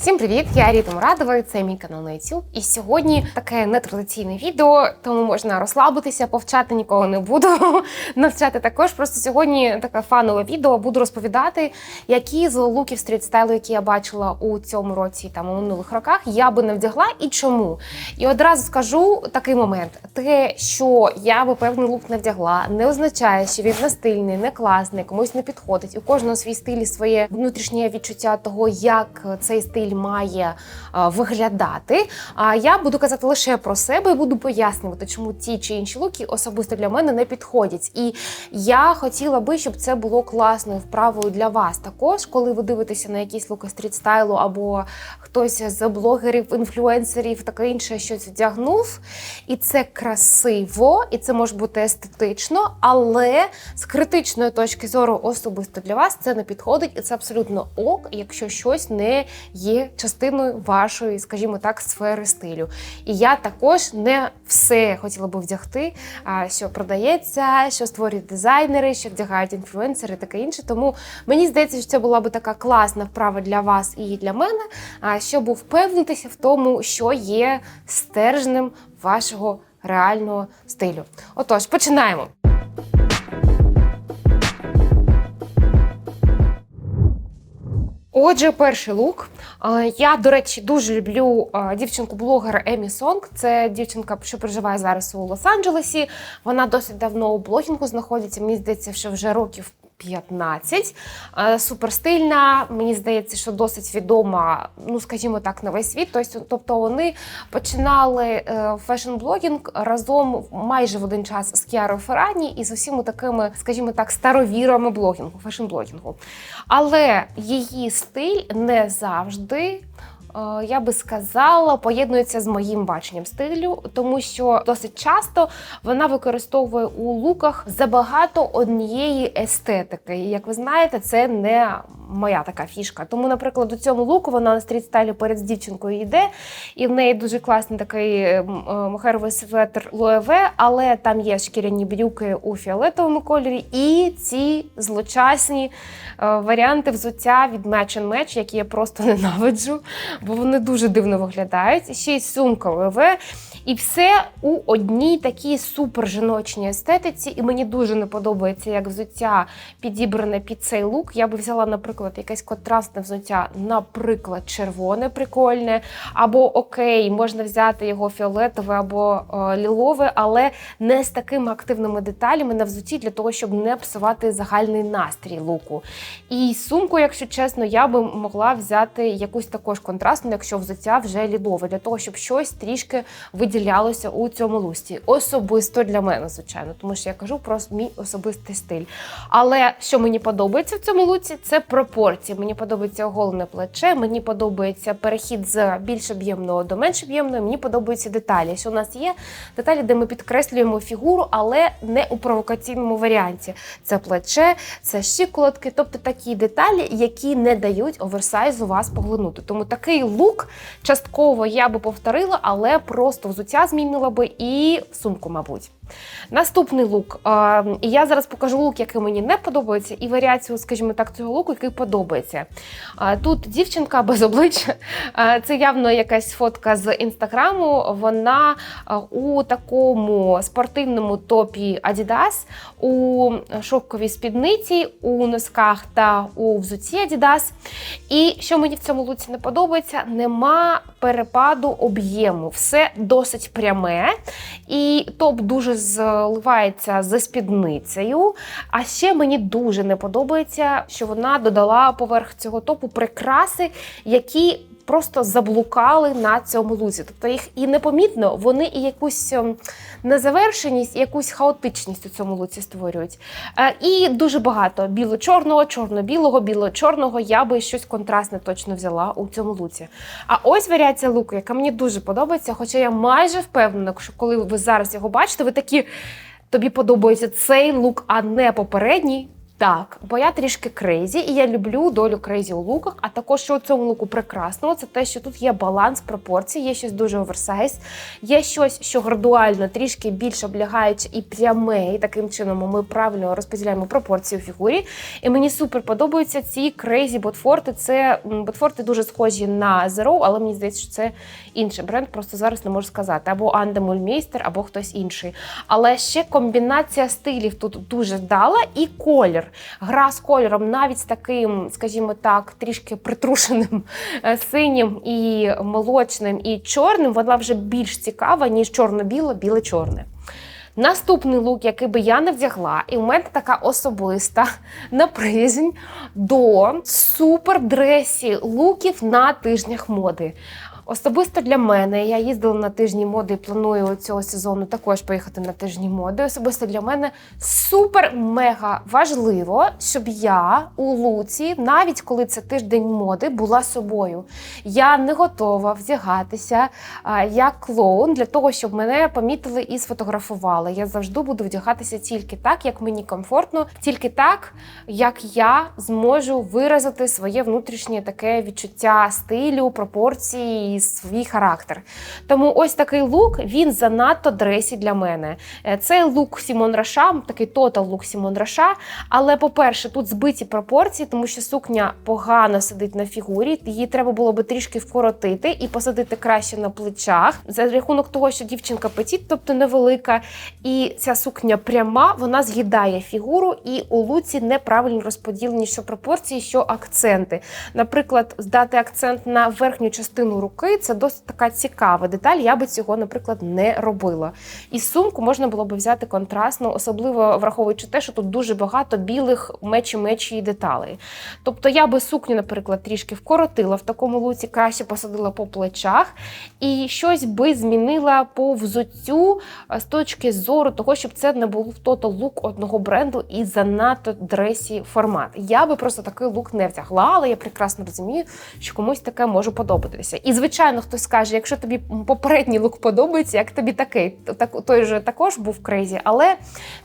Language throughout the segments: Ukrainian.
Всім привіт! Я Ріта Мурадова, це мій канал на YouTube. І сьогодні таке нетрадиційне відео, тому можна розслабитися, повчати нікого не буду. Навчати також. Просто сьогодні таке фанове відео. Буду розповідати, які з луків стрітстайлу, які я бачила у цьому році, там у минулих роках, я би не вдягла і чому. І одразу скажу такий момент: те, що я би певний лук не вдягла, не означає, що він не стильний, не класний, комусь не підходить. У кожного свій стиль і своє внутрішнє відчуття того, як цей стиль має виглядати. А я буду казати лише про себе і буду пояснювати, чому ті чи інші луки особисто для мене не підходять. І я хотіла би, щоб це було класною вправою для вас. Також, коли ви дивитеся на якісь луки стрітстайлу або хтось з блогерів, інфлюенсерів, таке інше щось вдягнув. І це красиво, і це може бути естетично, але з критичної точки зору особисто для вас це не підходить, і це абсолютно ок, якщо щось не є частиною вашої, скажімо так, сфери стилю. І я також не все хотіла би вдягти, що продається, що створюють дизайнери, що вдягають інфлюенсери, таке інше. Тому мені здається, що це була би така класна вправа для вас і для мене, щоб впевнитися в тому, що є стержнем вашого реального стилю. Отож, починаємо. Отже, перший лук. Я, до речі, дуже люблю дівчинку-блогера Емі Сонг. Це дівчинка, що проживає зараз у Лос-Анджелесі. Вона досить давно у блогінгу знаходиться. Мені здається, що вже років 15. Е, Суперстильна. Мені здається, що досить відома, ну скажімо так, на весь світ. Тобто, тобто вони починали е, фешн-блогінг разом майже в один час з Кіарою Феррані і з усіма такими, скажімо так, старовірами блогінгу, фешн-блогінгу. Але її стиль не завжди. Е, Я би сказала, поєднується з моїм баченням стилю, тому що досить часто вона використовує у луках забагато однієї естетики. І як ви знаєте, це не моя така фішка. Тому, наприклад, у цьому луку вона на стрітстайлі перед з дівчинкою йде, і в неї дуже класний такий м, е, мохеровий светр Лоеве, але там є шкіряні брюки у фіолетовому кольорі, і ці злочасні е, варіанти взуття від Match and Match, які я просто ненавиджу, бо вони дуже дивно виглядають. Ще й сумка Лоеве. І все у одній такій супер жіночній естетиці. І мені дуже не подобається, як взуття підібране під цей лук. Я би взяла, наприклад, якесь контрастне взуття, наприклад, червоне, прикольне, або окей, можна взяти його фіолетове або е, лілове, але не з такими активними деталями на взутті для того, щоб не псувати загальний настрій луку. І сумку, якщо чесно, я би могла взяти якусь також контрастну, якщо взуття вже лілове, для того, щоб щось трішки виділялося у цьому лусті. Особисто для мене, звичайно, тому що я кажу про мій особистий стиль. Але що мені подобається в цьому луці, це пропорції. Мені подобається оголене плече, мені подобається перехід з більш об'ємного до менш об'ємного. Мені подобаються деталі. Що у нас є деталі, де ми підкреслюємо фігуру, але не у провокаційному варіанті. Це плече, це щиколотки, тобто такі деталі, які не дають оверсайзу вас поглинути. Тому такий лук частково я би повторила, але просто взуття змінила би і сумку, мабуть. Наступний лук. І я зараз покажу лук, який мені не подобається, і варіацію, скажімо так, цього луку, який подобається. Тут дівчинка без обличчя. Це явно якась фотка з інстаграму. Вона у такому спортивному топі Adidas, у шовковій спідниці, у носках та у взутті Adidas. І що мені в цьому луці не подобається, нема перепаду об'єму. Все досить пряме. І топ дуже зливається за спідницею. А ще мені дуже не подобається, що вона додала поверх цього топу прикраси, які. Просто заблукали на цьому лузі. Тобто їх і непомітно, вони і якусь ем, незавершеність, і якусь хаотичність у цьому луці створюють. Е, І дуже багато біло-чорного, чорно-білого, біло-чорного. Я би щось контрастне точно взяла у цьому луці. А ось варіація луку, яка мені дуже подобається, хоча я майже впевнена, що коли ви зараз його бачите, ви такі тобі подобається цей лук, а не попередній. Так, бо я трішки крейзі, і я люблю долю крейзі у луках. А також що у цьому луку прекрасного, це те, що тут є баланс пропорцій, є щось дуже оверсайз, є щось, що градуально трішки більш облягаюче і пряме. І таким чином ми правильно розподіляємо пропорції у фігурі. І мені супер подобаються ці крейзі ботфорти. Це ботфорти дуже схожі на Zero, але мені здається, що це інший бренд. Просто зараз не можу сказати. Або Андемульмейстер, або хтось інший. Але ще комбінація стилів тут дуже вдала і колір. Гра з кольором, навіть з таким, скажімо так, трішки притрушеним е, синім і молочним і чорним, вона вже більш цікава, ніж чорно-біло, біле-чорне. Наступний лук, який би я не вдягла, і в мене така особиста наприязнь до супердресі луків на тижнях моди. Особисто для мене я їздила на тижні моди і планую цього сезону також поїхати на тижні моди. Особисто для мене супер-мега важливо, щоб я у луці, навіть коли це тиждень моди, була собою. Я не готова вдягатися як клоун для того, щоб мене помітили і сфотографували. Я завжди буду вдягатися тільки так, як мені комфортно, тільки так, як я зможу виразити своє внутрішнє таке відчуття стилю, пропорції свій характер. Тому ось такий лук він занадто дресі для мене. Е, це лук Сімон Раша, такий тотал лук Сімон Раша. Але, по-перше, тут збиті пропорції, тому що сукня погано сидить на фігурі. Її треба було би трішки вкоротити і посадити краще на плечах. За рахунок того, що дівчинка петіт, тобто невелика, і ця сукня пряма, вона з'їдає фігуру, і у луці неправильно розподілені що пропорції, що акценти. Наприклад, здати акцент на верхню частину руки це досить така цікава деталь. Я би цього, наприклад, не робила. І сумку можна було б взяти контрастно, особливо враховуючи те, що тут дуже багато білих мечі-мечі деталей. Тобто я би сукню, наприклад, трішки вкоротила в такому луці, краще посадила по плечах і щось би змінила по взуттю з точки зору того, щоб це не був тото лук одного бренду і занадто дресі формат. Я би просто такий лук не втягла, але я прекрасно розумію, що комусь таке може подобатися. І звичайно звичайно, хтось скаже, якщо тобі попередній лук подобається, як тобі такий, так той же також був крейзі, але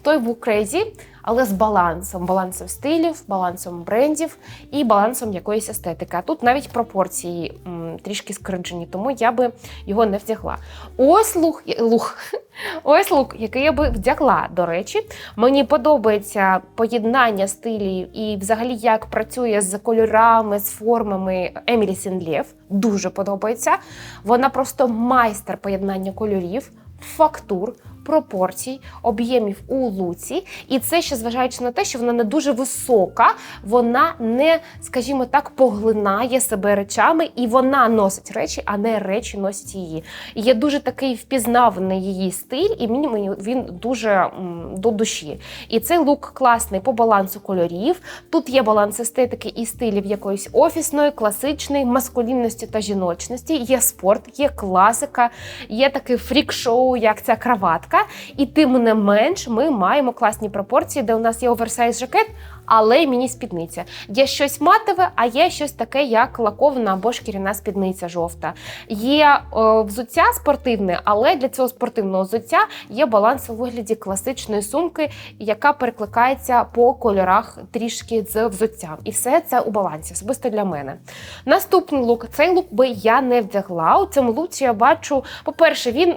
той був крейзі, але з балансом, балансом стилів, балансом брендів і балансом якоїсь естетики. А тут навіть пропорції м, трішки скриджені, тому я би його не вдягла. Ось лук, лук, ось лук, який я би вдягла. До речі, мені подобається поєднання стилів і, взагалі, як працює з кольорами, з формами Емілі Сінлєв. Дуже подобається. Вона просто майстер поєднання кольорів, фактур пропорцій, об'ємів у луці. І це ще зважаючи на те, що вона не дуже висока, вона не, скажімо так, поглинає себе речами, і вона носить речі, а не речі носять її. Є дуже такий впізнаваний її стиль, і мені він дуже м, до душі. І цей лук класний по балансу кольорів. Тут є баланс естетики і стилів якоїсь офісної, класичної, маскулінності та жіночності. Є спорт, є класика, є такий фрік-шоу, як ця краватка і тим не менш ми маємо класні пропорції, де у нас є оверсайз жакет, але й міні-спідниця. Є щось матове, а є щось таке, як лакована або шкіряна спідниця жовта. Є о, взуття спортивне, але для цього спортивного взуття є баланс у вигляді класичної сумки, яка перекликається по кольорах трішки з взуттям. І все це у балансі, особисто для мене. Наступний лук цей лук би я не вдягла. У цьому луці я бачу, по-перше, він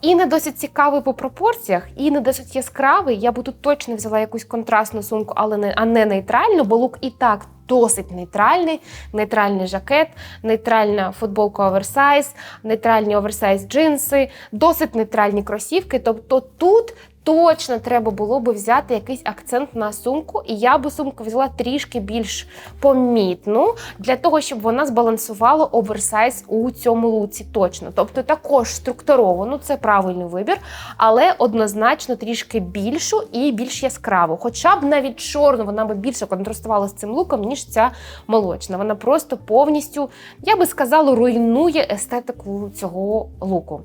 і не досить цікавий по пропорціях, і не досить яскравий. Я би тут точно взяла якусь контрастну сумку, але не а не нейтральну, бо лук і так. Досить нейтральний, нейтральний жакет, нейтральна футболка оверсайз, нейтральні оверсайз джинси, досить нейтральні кросівки. Тобто тут точно треба було би взяти якийсь акцент на сумку, і я би сумку взяла трішки більш помітну, для того, щоб вона збалансувала оверсайз у цьому луці. Точно. Тобто також структуровану, це правильний вибір, але однозначно трішки більшу і більш яскраву. Хоча б навіть чорну вона би більше контрастувала з цим луком, ніж ця молочна. Вона просто повністю, я би сказала, руйнує естетику цього луку.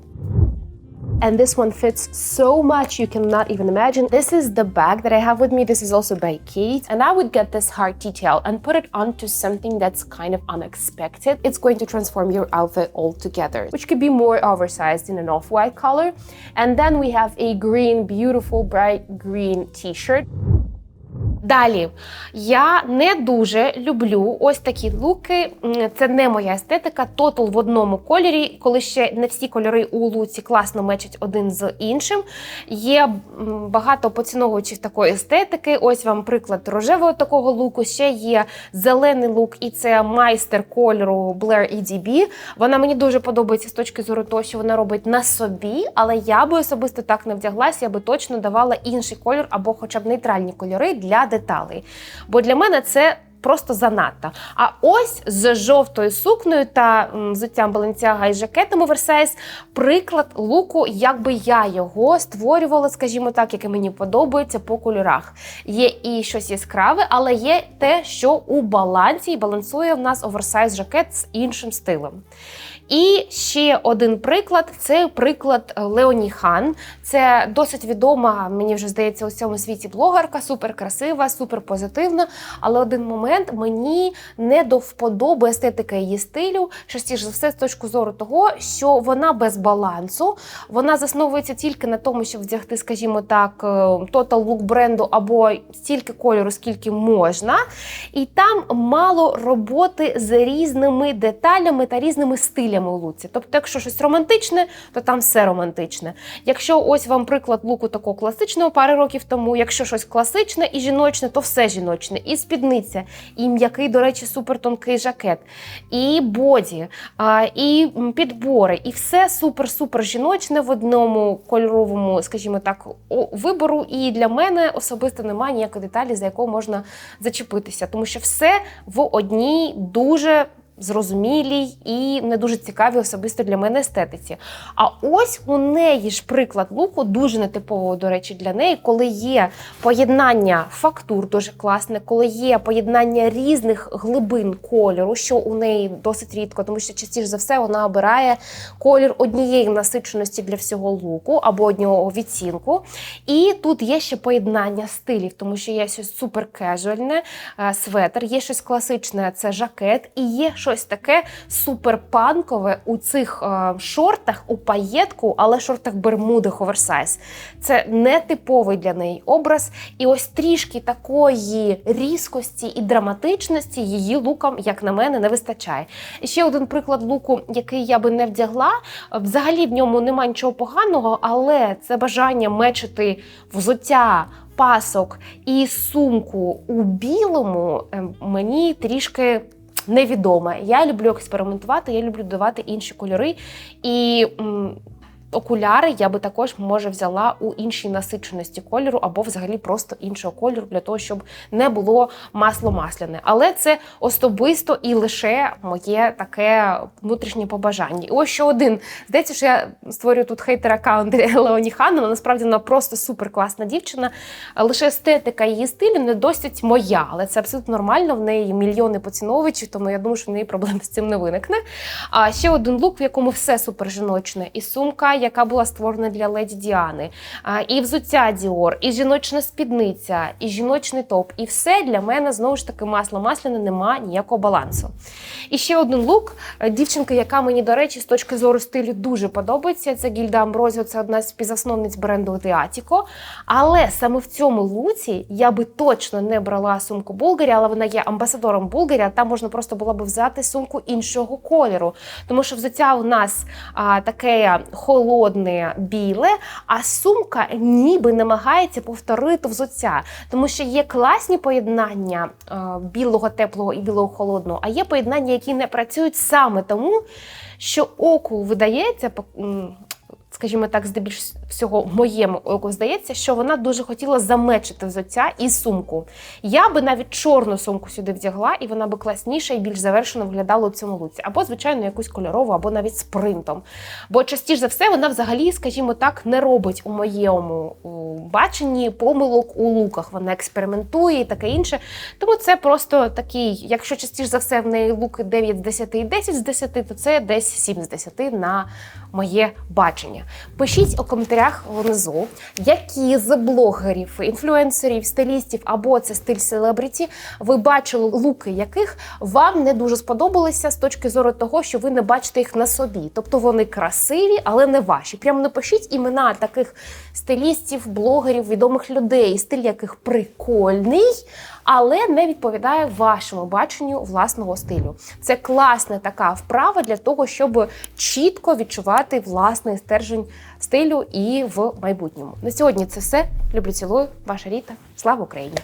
And this one fits so much you cannot even imagine. This is the bag that I have with me. This is also by Kate, and I would get this heart detail and put it onto something that's kind of unexpected. It's going to transform your outfit altogether, which could be more oversized in an off-white color. And then we have a green, beautiful, bright green t-shirt. Далі я не дуже люблю ось такі луки. Це не моя естетика. Тотал в одному кольорі, коли ще не всі кольори у луці класно мечать один з іншим. Є багато поціновувачів такої естетики. Ось вам приклад рожевого такого луку. Ще є зелений лук, і це майстер кольору Blair EDB. Вона мені дуже подобається з точки зору того, що вона робить на собі, але я би особисто так не вдяглася, я би точно давала інший кольор або хоча б нейтральні кольори для деталей. Бо для мене це. Просто занадто. А ось з жовтою сукнею та взуттям Balenciaga і жакетом оверсайз приклад луку, як би я його створювала, скажімо так, яке мені подобається по кольорах. Є і щось яскраве, але є те, що у балансі і балансує в нас оверсайз жакет з іншим стилем. І ще один приклад це приклад е, Леоні Хан. Це досить відома, мені вже здається, у цьому світі блогерка, супер красива, супер. Але один момент мені не до вподоби естетика її стилю, частіше за все, з точки зору того, що вона без балансу, вона засновується тільки на тому, щоб вдягти, скажімо так, е, total look бренду або стільки кольору, скільки можна. І там мало роботи з різними деталями та різними стилями у луці. Тобто, якщо щось романтичне, то там все романтичне. Якщо ось вам приклад луку такого класичного пари років тому, якщо щось класичне і жіночне, то все жіночне. І спідниця, і м'який, до речі, супертонкий жакет, і боді, і підбори, і все супер-супер жіночне в одному кольоровому, скажімо так, вибору. І для мене особисто немає ніякої деталі, за яку можна зачепитися, тому що все в одній дуже зрозумілій і не дуже цікавій особисто для мене естетиці. А ось у неї ж приклад луку, дуже нетипового, до речі, для неї, коли є поєднання фактур дуже класне, коли є поєднання різних глибин кольору, що у неї досить рідко, тому що частіше за все вона обирає колір однієї насиченості для всього луку або одного відцінку. І тут є ще поєднання стилів, тому що є щось супер кежуальне, е, светр, є щось класичне, це жакет, і є щось таке суперпанкове у цих е, шортах, у паєтку, але шортах бермудах оверсайз. Це не типовий для неї образ. І ось трішки такої різкості і драматичності її лукам, як на мене, не вистачає. І ще один приклад луку, який я би не вдягла. Взагалі в ньому немає нічого поганого, але це бажання мечити взуття. Пасок і сумку у білому е, мені трішки невідоме. Я люблю експериментувати, я люблю давати інші кольори. І окуляри я би також може взяла у іншій насиченості кольору, або взагалі просто іншого кольору, для того, щоб не було масло масляне. Але це особисто і лише моє таке внутрішнє побажання. І ось ще один. Здається, що я створюю тут хейтер аккаунт Леоні Хан, насправді вона просто супер класна дівчина. Лише естетика її стилю не досить моя, але це абсолютно нормально. В неї мільйони поціновувачів, тому я думаю, що в неї проблем з цим не виникне. А ще один лук, в якому все супер жіночне, і сумка, яка була створена для леді Діани, і взуття Діор, і жіночна спідниця, і жіночний топ. І все для мене знову ж таки масло масляне, нема ніякого балансу. І ще один лук. Е, Дівчинка, яка мені, до речі, з точки зору стилю дуже подобається. Це Гільда Амброзіо, це одна з співзасновниць бренду Театіко. Але саме в цьому луці я би точно не брала сумку Булгарі, але вона є амбасадором Булгарі, там можна просто було б взяти сумку іншого кольору. Тому що взуття у нас а, таке холодне, біле, а сумка ніби намагається повторити взуття. Тому що є класні поєднання білого теплого і білого холодного, а є поєднання, які не працюють саме тому, що оку видається. Скажімо так, здебільш всього моєму оку здається, що вона дуже хотіла замечити взуття і сумку. Я би навіть чорну сумку сюди вдягла, і вона би класніше і більш завершено виглядала у цьому луці. Або, звичайно, якусь кольорову, або навіть з принтом. Бо частіше за все вона взагалі, скажімо так, не робить у моєму баченні помилок у луках. Вона експериментує і таке інше. Тому це просто такий, якщо частіше за все в неї луки 9 з 10 і 10 з 10, то це десь 7 з 10 на моє бачення. Пишіть у коментарях. Коментарях внизу, які з блогерів, інфлюенсерів, стилістів або це стиль селебриті, ви бачили луки, яких вам не дуже сподобалися з точки зору того, що ви не бачите їх на собі. Тобто вони красиві, але не ваші. Прямо напишіть імена таких стилістів, блогерів, відомих людей, стиль яких прикольний, але не відповідає вашому баченню власного стилю. Це класна така вправа для того, щоб чітко відчувати власний стержень стилю і в майбутньому. На сьогодні це все. Люблю цілую, ваша Ріта. Слава Україні!